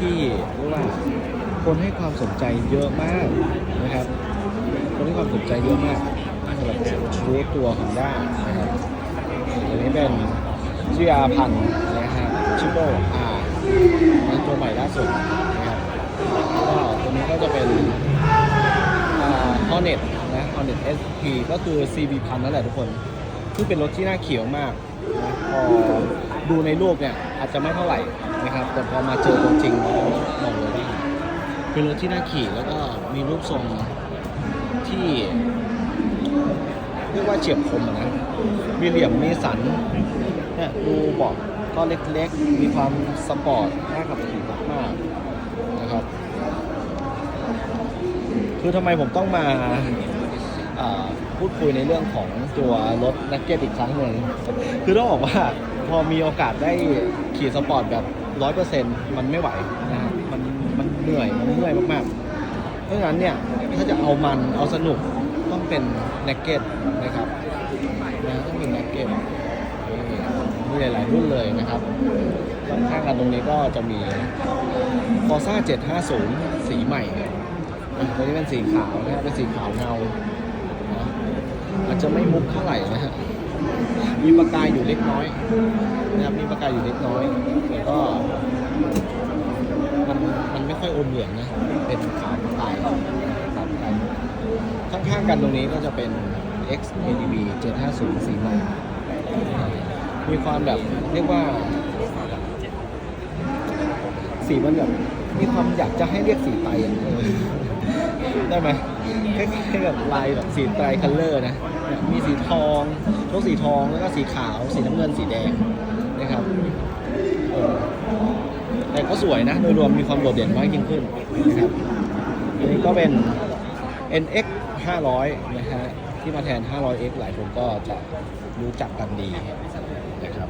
ที่เรียกว่าคนให้ความสนใจเยอะมากนะครับ คนให้ความสนใจเยอะมากสำหรับชูตัวของด้านะครับตัวนี้เป็นชื่ออาพันธ์นะฮะชิโบอาเป็นตัวใหม่ล่าสุดนะครับก็ตัวนี้ก็จะเป็นฮอ r เน็ตนะฮอ r เน็ต SP ก็คือ CB พันนั่นแหละทุกคนซึ่งเป็นรถที่น่าเขียวมากนะพอดูในรูปเนี่ยอาจจะไม่เท่าไหร่ นะครับ แต่พอมาเจอตัวจริงแล้วบอกเลยว่าเป็นรถที่น่าขี่แล้วก็มีรูปทรงที่เรียกว่าเฉียบคมนะ มีเหลี่ยมมีสันเนี่ยดูเบาะก็เล็กๆ มีความสปอร์ตน่าขับขี่มากๆนะครับ คือทำไมผมต้องมาพูดคุยในเรื่องของตัวรถนักเก็ตอีกครั้งหนึ่งคือต้องบอกว่าพอมีโอกาสได้ขี่สปอร์ตแบบ ร้อยเปอร์เซ็นต์มันไม่ไหวนะฮะมันมันเหนื่อยมันเมื่อยมากๆ เพราะฉะนั้นเนี่ยถ้าจะเอามันเอาสนุกต้องเป็นนักเก็ตนะครับนะต้องเป็นนักเก็ตมีหลายๆรุ่นเลยนะครับข้างกันตรงนี้ก็จะมี f o r z a 750 สีใหม่เนี่ยตัวนี้เป็นสีขาวนะครับเป็นสีขาวเงานะอาจจะไม่มุกเท่าไหร่นะฮะ มีประกายอยู่เล็กน้อยนะครับมีประกายอยู่เล็กน้อยแต่ก็มันมันไม่ค่อยอมเหลืองนะเป็นขาวประกายขาวประกายข้างๆกันตรงนี้ก็จะเป็น X ADB 750สีม่มีความแบบเรียกว่าสีมันแบบมีความอยากจะให้เรียกสีไตอะได้ไหมคล้ายๆกับลายแบบสีไตรคัลเลอร์นะ มีสีทอง ทุกสีทองแล้วก็สีขาว สีน้ำเงินสีแดงนะครับแต่ก็สวยนะ โดยรวมมีความโดดเด่นมากยิ่งขึ้นนะครับอันนี้ก็เป็น NX 500 นะฮะ ที่มาแทน 500X หลายคนก็จะรู้จักกันดีนะครับ